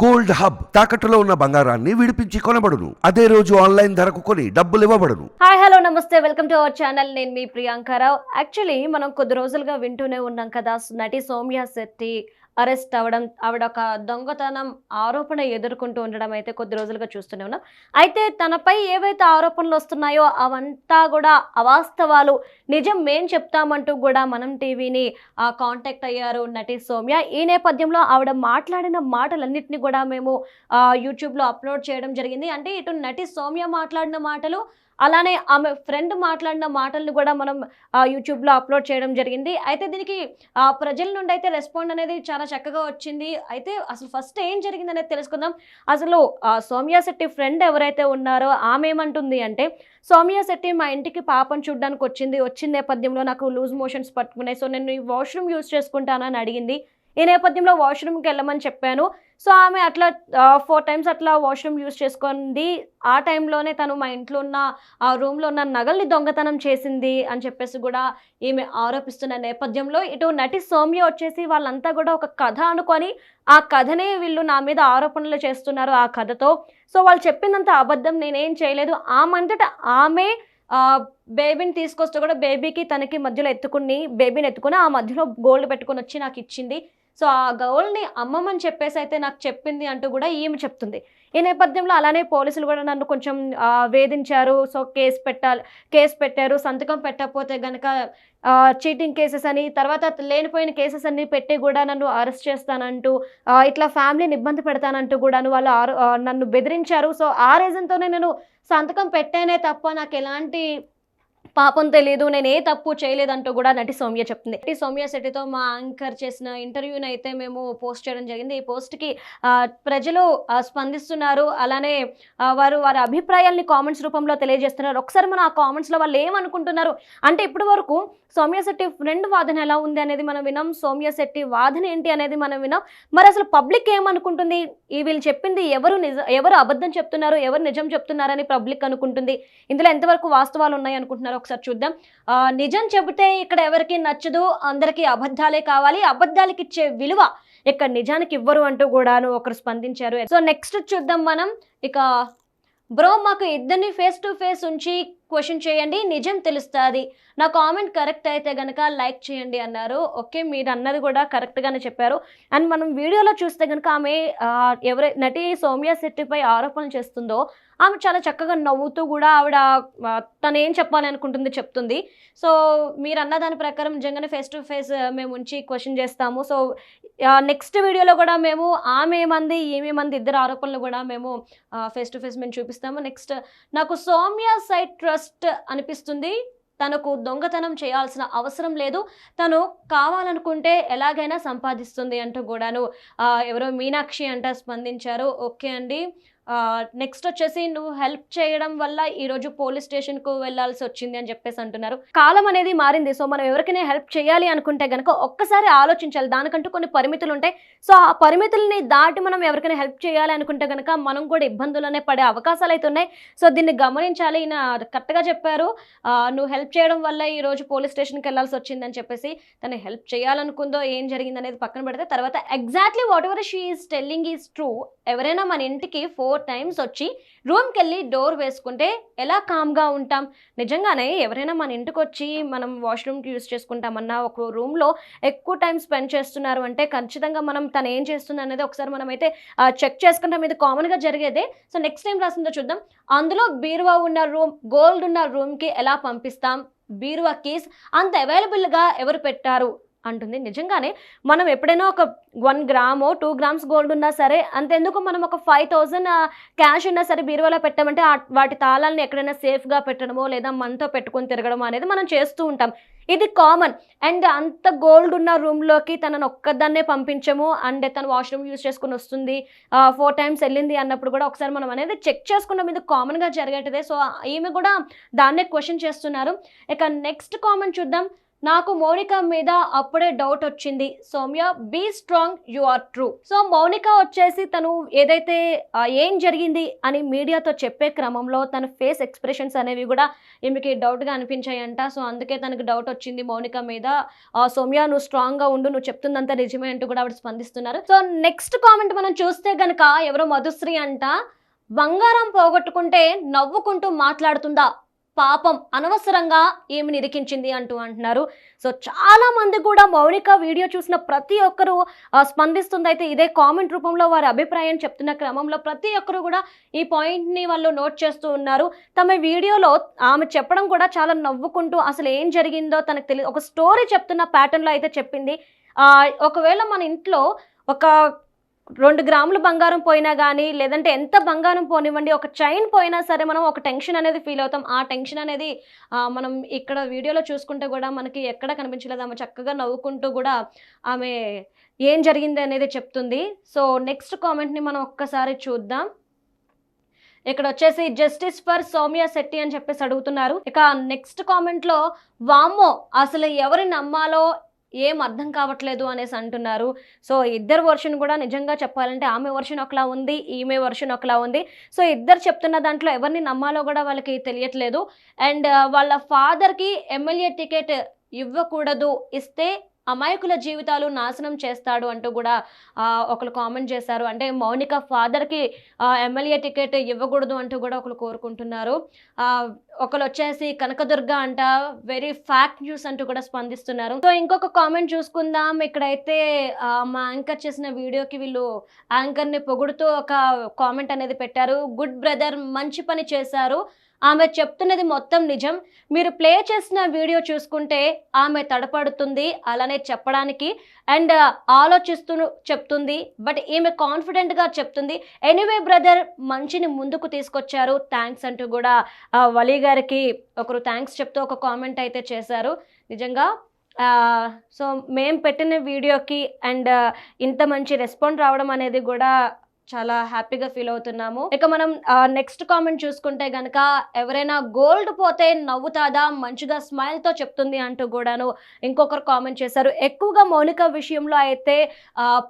Gold hub తాకట్టులో ఉన్న బంగారాన్ని విడిపించి కొనబడును. అదే రోజు ఆన్లైన్ ధరకు కొని డబ్బులు ఇవ్వబడును. Hi hello namaste. Welcome to our channel. నేను మీ ప్రియాంకారావు యాక్చువల్లీ మనం కొద్ది రోజులుగా వింటూనే ఉన్నాం కదా నటి సౌమ్య శెట్టి. అరెస్ట్ అవ్వడం ఆవిడ ఒక దొంగతనం ఆరోపణ ఎదుర్కొంటూ ఉండడం అయితే కొద్ది రోజులుగా చూస్తూనే ఉన్నాం. అయితే తనపై ఏవైతే ఆరోపణలు వస్తున్నాయో అవంతా కూడా అవాస్తవాలు. నిజం మేం చెప్తామంటూ కూడా మనం టీవీని కాంటాక్ట్ అయ్యారు నటి సౌమ్య. ఈ నేపథ్యంలో ఆవిడ మాట్లాడిన మాటలన్నింటినీ కూడా మేము యూట్యూబ్లో అప్లోడ్ చేయడం జరిగింది. అంటే ఇటు నటి సౌమ్య మాట్లాడిన మాటలు అలానే ఆమె ఫ్రెండ్ మాట్లాడిన మాటలను కూడా మనం యూట్యూబ్లో అప్లోడ్ చేయడం జరిగింది. అయితే దీనికి ఆ, ప్రజల నుండి అయితే రెస్పాండ్ అనేది చాలా చక్కగా వచ్చింది. అయితే అసలు ఫస్ట్ ఏం జరిగింది అనేది తెలుసుకుందాం. అసలు సౌమ్య శెట్టి ఫ్రెండ్ ఎవరైతే ఉన్నారో ఆమె ఏమంటుంది అంటే సౌమ్య శెట్టి మా ఇంటికి పాపను చూడడానికి వచ్చింది. వచ్చిన నేపథ్యంలో నాకు లూజ్ మోషన్స్ పట్టుకున్నాయి. సో నేను ఈ వాష్రూమ్ యూజ్ చేసుకుంటానని అడిగింది. ఈ నేపథ్యంలో వాష్రూమ్కి వెళ్ళమని చెప్పాను. సో ఆమె అట్లా ఫోర్ టైమ్స్ అట్లా వాష్రూమ్ యూస్ చేసుకుంది. ఆ టైంలోనే తను మా ఇంట్లో ఉన్న ఆ రూమ్లో ఉన్న నగల్ని దొంగతనం చేసింది అని చెప్పేసి కూడా ఈమె ఆరోపిస్తున్న నేపథ్యంలో ఇటు నటి సౌమ్య వచ్చేసి వాళ్ళంతా కూడా ఒక కథ అనుకొని ఆ కథనే వీళ్ళు నా మీద ఆరోపణలు చేస్తున్నారు ఆ కథతో. సో వాళ్ళు చెప్పినంత అబద్ధం నేనేం చేయలేదు. ఆమంతట ఆమె బేబీని తీసుకొస్తే కూడా బేబీకి తనకి మధ్యలో ఎత్తుకుని బేబీని ఎత్తుకుని ఆ మధ్యలో గోల్డ్ పెట్టుకుని వచ్చి నాకు ఇచ్చింది. సో ఆ గౌల్ని అమ్మమని చెప్పేసి అయితే నాకు చెప్పింది అంటూ కూడా ఈమె చెప్తుంది. ఈ నేపథ్యంలో అలానే పోలీసులు కూడా నన్ను కొంచెం వేధించారు. సో కేసు పెట్టాలి కేసు పెట్టారు. సంతకం పెట్టకపోతే గనక చీటింగ్ కేసెస్ అని తర్వాత లేనిపోయిన కేసెస్ అన్ని పెట్టి కూడా నన్ను అరెస్ట్ చేస్తానంటూ ఇట్లా ఫ్యామిలీని ఇబ్బంది పెడతానంటూ కూడా వాళ్ళు ఆరు- నన్ను బెదిరించారు. సో ఆ రీజన్తోనే నేను సంతకం పెట్టేనే తప్ప నాకు ఎలాంటి పాపం తెలియదు నేను ఏ తప్పు చేయలేదంటూ కూడా నటి సౌమ్య చెప్తుంది. నటి సౌమ్య శెట్టితో మా యాంకర్ చేసిన ఇంటర్వ్యూని అయితే మేము పోస్ట్ చేయడం జరిగింది. ఈ పోస్ట్కి ప్రజలు స్పందిస్తున్నారు. అలానే వారు వారి అభిప్రాయాల్ని కామెంట్స్ రూపంలో తెలియజేస్తున్నారు. ఒకసారి మనం ఆ కామెంట్స్లో వాళ్ళు ఏమనుకుంటున్నారు? అంటే ఇప్పటి వరకు సౌమ్య శెట్టి ఫ్రెండ్ వాదన ఎలా ఉంది అనేది మనం విన్నాం. సౌమ్యశెట్టి వాదన ఏంటి అనేది మనం విన్నాం. మరి అసలు పబ్లిక్ ఏమనుకుంటుంది? ఈ వీళ్ళు చెప్పింది ఎవరు నిజ ఎవరు అబద్ధం చెప్తున్నారు? ఎవరు నిజం చెప్తున్నారని పబ్లిక్ అనుకుంటుంది. ఇందులో ఎంతవరకు వాస్తవాలు ఉన్నాయి అనుకుంటున్నారు? ఒకసారి చూద్దాం. నిజం చెబితే ఇక్కడ ఎవరికి నచ్చదు అందరికీ అబద్ధాలే కావాలి. అబద్ధాలకి ఇచ్చే విలువ ఇక్కడ నిజానికి ఇవ్వరు అంటూ కూడాను ఒకరు స్పందించారు. సో నెక్స్ట్ చూద్దాం మనం. ఇక బ్రో మాకు ఇద్దరిని ఫేస్ టు ఫేస్ ఉంచి క్వశ్చన్ చేయండి నిజం తెలుస్తుంది. నా కామెంట్ కరెక్ట్ అయితే కనుక లైక్ చేయండి అన్నారు. ఓకే మీరు అన్నది కూడా కరెక్ట్గానే చెప్పారు. అండ్ మనం వీడియోలో చూస్తే కనుక ఆమె ఎవరై నటి సౌమ్య శెట్టిపై ఆరోపణలు చేస్తుందో ఆమె చాలా చక్కగా నవ్వుతూ కూడా ఆవిడ తను ఏం చెప్పాలి అనుకుంటుంది చెప్తుంది. సో మీరు అన్న దాని ప్రకారం నిజంగానే ఫేస్ టు ఫేస్ మేము ఉంచి క్వశ్చన్ చేస్తాము. సో నెక్స్ట్ వీడియోలో కూడా మేము ఆమె మంది ఈమె మంది ఇద్దరు ఆరోపణలు కూడా మేము ఫేస్ టు ఫేస్ మేము చూపిస్తాము. నెక్స్ట్ నాకు సౌమ్య సైట్ ట్రస్ట్ అనిపిస్తుంది. తనకు దొంగతనం చేయాల్సిన అవసరం లేదు. తను కావాలనుకుంటే ఎలాగైనా సంపాదిస్తుంది అంటూ కూడాను ఎవరో మీనాక్షి అంట స్పందించారు. ఓకే అండి. నెక్స్ట్ వచ్చేసి నువ్వు హెల్ప్ చేయడం వల్ల ఈరోజు పోలీస్ స్టేషన్కు వెళ్ళాల్సి వచ్చింది అని చెప్పేసి అంటున్నారు. కాలం అనేది మారింది. సో మనం ఎవరికైనా హెల్ప్ చేయాలి అనుకుంటే కనుక ఒక్కసారి ఆలోచించాలి. దానికంటూ కొన్ని పరిమితులు ఉంటాయి. సో ఆ పరిమితుల్ని దాటి మనం ఎవరికైనా హెల్ప్ చేయాలి అనుకుంటే కనుక మనం కూడా ఇబ్బందులనే పడే అవకాశాలు అయితే ఉన్నాయి. సో దీన్ని గమనించాలి. ఈయన కరెక్ట్గా చెప్పారు. నువ్వు హెల్ప్ చేయడం వల్ల ఈరోజు పోలీస్ స్టేషన్కి వెళ్ళాల్సి వచ్చిందని చెప్పేసి తను హెల్ప్ చేయాలనుకుందో ఏం జరిగింది అనేది పక్కన పెడితే తర్వాత exactly whatever she is telling is true ఎవరైనా మన ఇంటికి ఫోర్ టైమ్స్ వచ్చి రూమ్కి వెళ్ళి డోర్ వేసుకుంటే ఎలా కామ్గా ఉంటాం? నిజంగానే ఎవరైనా మన ఇంటికి వచ్చి మనం వాష్రూమ్కి యూస్ చేసుకుంటామన్నా ఒక రూమ్లో ఎక్కువ టైం స్పెండ్ చేస్తున్నారు అంటే ఖచ్చితంగా మనం తను ఏం చేస్తుంది అనేది ఒకసారి మనం అయితే చెక్ చేసుకుంటాం. ఇది కామన్గా జరిగేదే. సో నెక్స్ట్ టైం రాసిందో చూద్దాం. అందులో బీరువా ఉన్న రూమ్ గోల్డ్ ఉన్న రూమ్కి ఎలా పంపిస్తాం? బీరువా కీస్ అంత అవైలబుల్గా ఎవరు పెట్టారు? అంటుంది. నిజంగానే మనం ఎప్పుడైనా ఒక వన్ గ్రామో టూ గ్రామ్స్ గోల్డ్ ఉన్నా సరే అంతెందుకు మనం ఒక ఫైవ్ థౌజండ్ క్యాష్ ఉన్నా సరే బీరువాలో పెట్టామంటే వాటి తాళాలను ఎక్కడైనా సేఫ్గా పెట్టడమో లేదా మనతో పెట్టుకొని తిరగడమో అనేది మనం చేస్తూ ఉంటాం. ఇది కామన్ అండ్ అంత గోల్డ్ ఉన్న రూమ్లోకి తనను ఒక్కదాన్నే పంపించము. అండ్ తను వాష్రూమ్ యూస్ చేసుకుని వస్తుంది. ఫోర్ టైమ్స్ వెళ్ళింది అన్నప్పుడు కూడా ఒకసారి మనం అనేది చెక్ చేసుకున్నాం. ఇది కామన్గా జరిగేటిదే. సో ఈమె కూడా దాన్నే క్వశ్చన్ చేస్తున్నారు. ఇక నెక్స్ట్ కామెంట్ చూద్దాం. నాకు మౌనిక మీద అప్పుడే డౌట్ వచ్చింది. Soumya be strong you are true so Mounika వచ్చేసి తను ఏదైతే ఏం జరిగింది? అని మీడియాతో చెప్పే క్రమంలో తన ఫేస్ ఎక్స్ప్రెషన్స్ అనేవి కూడా ఈమెకి డౌట్గా అనిపించాయంట. సో అందుకే తనకు డౌట్ వచ్చింది మౌనిక మీద. సౌమ్య నువ్వు స్ట్రాంగ్గా ఉండు నువ్వు చెప్తుందంతా నిజమే అంటూ కూడా ఆవిడ స్పందిస్తున్నారు. సో నెక్స్ట్ కామెంట్ మనం చూస్తే గనక ఎవరో మధుశ్రీ అంట. బంగారం పోగొట్టుకుంటే నవ్వుకుంటూ మాట్లాడుతుందా? పాపం అనవసరంగా ఏమి నిరికించింది అంటూ అంటున్నారు. సో చాలా మంది కూడా మౌనిక వీడియో చూసిన ప్రతి ఒక్కరూ స్పందిస్తుందైతే స్పందిస్తుంది. అయితే ఇదే కామెంట్ రూపంలో వారి అభిప్రాయం చెప్తున్న క్రమంలో ప్రతి ఒక్కరు కూడా ఈ పాయింట్ని వాళ్ళు నోట్ చేస్తూ ఉన్నారు. తమ వీడియోలో ఆమె చెప్పడం కూడా చాలా నవ్వుకుంటూ అసలు ఏం జరిగిందో తనకు తెలియదు ఒక స్టోరీ చెప్తున్న ప్యాటర్న్లో అయితే చెప్పింది. ఒకవేళ మన ఇంట్లో ఒక రెండు గ్రాములు బంగారం పోయినా కానీ లేదంటే ఎంత బంగారం పోనివ్వండి ఒక చైన్ పోయినా సరే మనం ఒక టెన్షన్ అనేది ఫీల్ అవుతాం. ఆ టెన్షన్ అనేది మనం ఇక్కడ వీడియోలో చూసుకుంటే కూడా మనకి ఎక్కడ కనిపించలేదు. ఆమె చక్కగా నవ్వుకుంటూ కూడా ఆమె ఏం జరిగింది అనేది చెప్తుంది. సో నెక్స్ట్ కామెంట్ని మనం ఒక్కసారి చూద్దాం. ఇక్కడ వచ్చేసి జస్టిస్ ఫర్ సౌమ్య శెట్టి అని చెప్పేసి అడుగుతున్నారు. ఇక నెక్స్ట్ కామెంట్లో వామ్మో! అసలు ఎవరి నమ్మాలో? ఏం అర్థం కావట్లేదు అనేసి అంటున్నారు. సో ఇద్దరు వర్షన్ కూడా నిజంగా చెప్పాలంటే ఆమె వర్షన్ ఒకలా ఉంది ఈమె వర్షన్ ఒకలా ఉంది. సో ఇద్దరు చెప్తున్న దాంట్లో ఎవరిని నమ్మాలో కూడా వాళ్ళకి తెలియట్లేదు. అండ్ వాళ్ళ ఫాదర్కి ఎమ్మెల్యే టికెట్ ఇవ్వకూడదు ఇస్తే అమాయకుల జీవితాలు నాశనం చేస్తాడు అంటూ కూడా ఒకరు కామెంట్ చేశారు. అంటే మౌనిక ఫాదర్కి ఎమ్మెల్యే టికెట్ ఇవ్వకూడదు అంటూ కూడా ఒకరు కోరుకుంటున్నారు. ఒకరు వచ్చేసి కనకదుర్గ అంట వెరీ ఫ్యాక్ట్ న్యూస్ అంటూ కూడా స్పందిస్తున్నారు. సో ఇంకొక కామెంట్ చూసుకుందాం. ఇక్కడైతే మా యాంకర్ చేసిన వీడియోకి వీళ్ళు యాంకర్ని పొగుడుతూ ఒక కామెంట్ అనేది పెట్టారు. గుడ్ బ్రదర్ మంచి పని చేశారు. ఆమె చెప్తున్నది మొత్తం నిజం. మీరు ప్లే చేసిన వీడియో చూసుకుంటే ఆమె తడపడుతుంది అలానే చెప్పడానికి అండ్ ఆలోచిస్తూ చెప్తుంది బట్ ఈమె కాన్ఫిడెంట్గా చెప్తుంది. ఎనీవే బ్రదర్ మంచిని ముందుకు తీసుకొచ్చారు. థ్యాంక్స్ అంటూ కూడా వలీ గారికి ఒకరు థ్యాంక్స్ చెప్తూ ఒక కామెంట్ అయితే చేశారు. నిజంగా సో మేము పెట్టిన వీడియోకి అండ్ ఇంత మంచి రెస్పాండ్ రావడం అనేది కూడా చాలా హ్యాపీగా ఫీల్ అవుతున్నాము. ఇక మనం నెక్స్ట్ కామెంట్ చూసుకుంటే గనక ఎవరైనా గోల్డ్ పోతే నవ్వుతాదా? మంచిగా స్మైల్తో చెప్తుంది అంటూ కూడాను ఇంకొకరు కామెంట్ చేశారు. ఎక్కువగా మౌనిక విషయంలో అయితే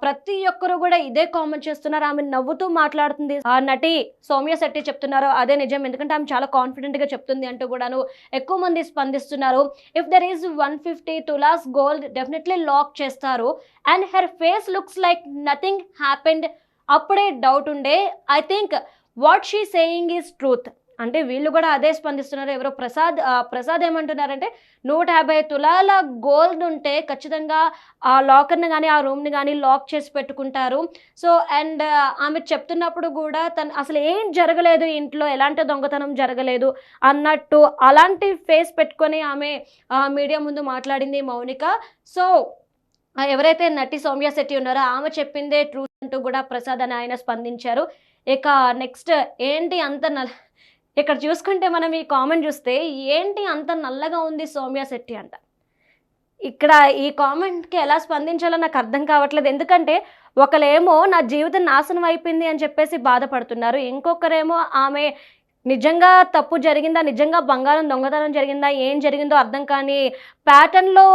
ప్రతి ఒక్కరు కూడా ఇదే కామెంట్ చేస్తున్నారు. ఆమె నవ్వుతూ మాట్లాడుతుంది. ఆ నటి సౌమ్య శెట్టి చెప్తున్నారు. అదే నిజం. ఎందుకంటే ఆమె చాలా కాన్ఫిడెంట్గా చెప్తుంది అంటూ కూడాను ఎక్కువ మంది స్పందిస్తున్నారు. If there is one fifty tolas gold definitely lock చేస్తారు. And her face looks like nothing happened అప్పుడే డౌట్ ఉండే I think what she saying is truth అంటే వీళ్ళు కూడా అదే స్పందిస్తున్నారు. ఎవరో ప్రసాద్ ప్రసాద్ ఏమంటున్నారంటే నూట యాభై తులాల గోల్డ్ ఉంటే ఖచ్చితంగా ఆ లాకర్ని కానీ ఆ రూమ్ని కానీ లాక్ చేసి పెట్టుకుంటారు. సో అండ్ ఆమె చెప్తున్నప్పుడు కూడా తను అసలు ఏం జరగలేదు ఇంట్లో ఎలాంటి దొంగతనం జరగలేదు అన్నట్టు అలాంటి ఫేస్ పెట్టుకొని ఆమె మీడియా ముందు మాట్లాడింది మౌనిక. సో ఎవరైతే నటి సౌమ్య శెట్టి ఉన్నారో ఆమె చెప్పిందే ట్రూత్ అంటూ కూడా ప్రసాద్ అని ఆయన స్పందించారు. ఇక నెక్స్ట్ ఏంటి అంత నల్ ఇక్కడ చూసుకుంటే మనం ఈ కామెంట్ చూస్తే ఏంటి అంత నల్లగా ఉంది సౌమ్య శెట్టి అంట. ఇక్కడ ఈ కామెంట్కి ఎలా స్పందించాలో నాకు అర్థం కావట్లేదు. ఎందుకంటే ఒకరేమో నా జీవితం నాశనం అయిపోయింది అని చెప్పేసి బాధపడుతున్నారు. ఇంకొకరేమో ఆమె నిజంగా తప్పు జరిగిందా? నిజంగా బంగారం దొంగతనం జరిగిందా? ఏం జరిగిందో అర్థం కానీ ప్యాటర్న్లో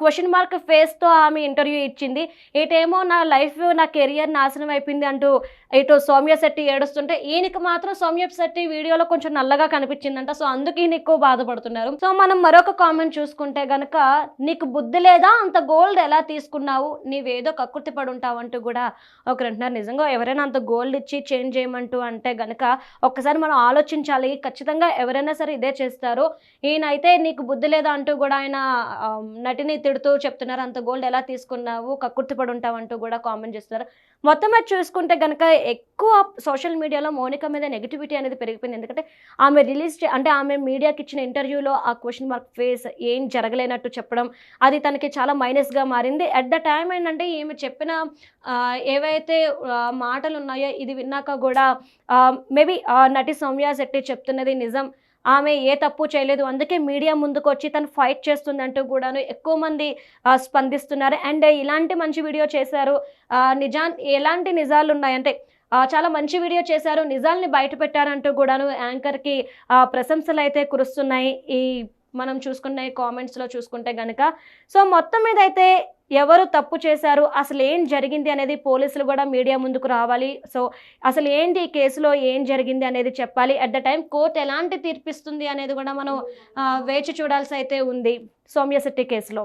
క్వశ్చన్ మార్క్ ఫేస్తో ఆమె ఇంటర్వ్యూ ఇచ్చింది. ఏటేమో నా లైఫ్ నా కెరియర్ నాశనం అయిపోయింది అంటూ ఇటు సౌమ్య శెట్టి ఏడుస్తుంటే ఈయనకి మాత్రం సౌమ్య శెట్టి వీడియోలో కొంచెం నల్లగా కనిపించిందంట. సో అందుకు ఈయన ఎక్కువ బాధపడుతున్నారు. సో మనం మరొక కామెంట్ చూసుకుంటే గనక నీకు బుద్ధి లేదా? అంత గోల్డ్ ఎలా తీసుకున్నావు? నీవేదో కక్కుర్తి పడి ఉంటావు అంటూ కూడా ఒకరు అంటున్నారు. నిజంగా ఎవరైనా అంత గోల్డ్ ఇచ్చి చేంజ్ చేయమంటూ అంటే గనక ఒక్కసారి మనం ఆలోచించాలి. ఖచ్చితంగా ఎవరైనా సరే ఇదే చేస్తారు. ఈయన అయితే నీకు బుద్ధి లేదా అంటూ కూడా ఆయన నటిని తిడుతూ చెప్తున్నారు. అంత గోల్డ్ ఎలా తీసుకున్నావు? కక్కుర్తి పడి ఉంటావు అంటూ కూడా కామెంట్ చేస్తున్నారు. మొత్తం అది చూసుకుంటే కనుక ఎక్కువ సోషల్ మీడియాలో మౌనిక మీద నెగిటివిటీ అనేది పెరిగిపోయింది. ఎందుకంటే ఆమె రిలీజ్ అంటే ఆమె మీడియాకి ఇచ్చిన ఇంటర్వ్యూలో ఆ క్వశ్చన్ మార్క్ ఫేస్ ఏం జరగలేనట్టు చెప్పడం అది తనకి చాలా మైనస్గా మారింది. అట్ ద టైం ఏంటంటే ఈమె చెప్పిన ఏవైతే మాటలు ఉన్నాయో ఇది విన్నాక కూడా మేబీ నటి సౌమ్య శెట్టి చెప్తున్నది నిజం. ఆమె ఏ తప్పు చేయలేదు. అందుకే మీడియా ముందుకు వచ్చి తను ఫైట్ చేస్తుందంటూ కూడాను ఎక్కువ మంది స్పందిస్తున్నారు. అండ్ ఇలాంటి మంచి వీడియో చేశారు. నిజా ఎలాంటి నిజాలు ఉన్నాయంటే చాలా మంచి వీడియో చేశారు. నిజాల్ని బయట పెట్టారంటూ కూడాను యాంకర్కి ప్రశంసలు అయితే కురుస్తున్నాయి. ఈ మనం చూసుకునే కామెంట్స్లో చూసుకుంటే గనక. సో మొత్తం మీద అయితే ఎవరు తప్పు చేశారు అసలు ఏం జరిగింది అనేది పోలీసులు కూడా మీడియా ముందుకు రావాలి. సో అసలు ఏంటి ఈ కేసులో ఏం జరిగింది అనేది చెప్పాలి. అట్ ద టైం కోర్టు ఎలాంటి తీర్పిస్తుంది అనేది కూడా మనం వేచి చూడాల్సి అయితే ఉంది. సౌమ్యశెట్టి కేసులో.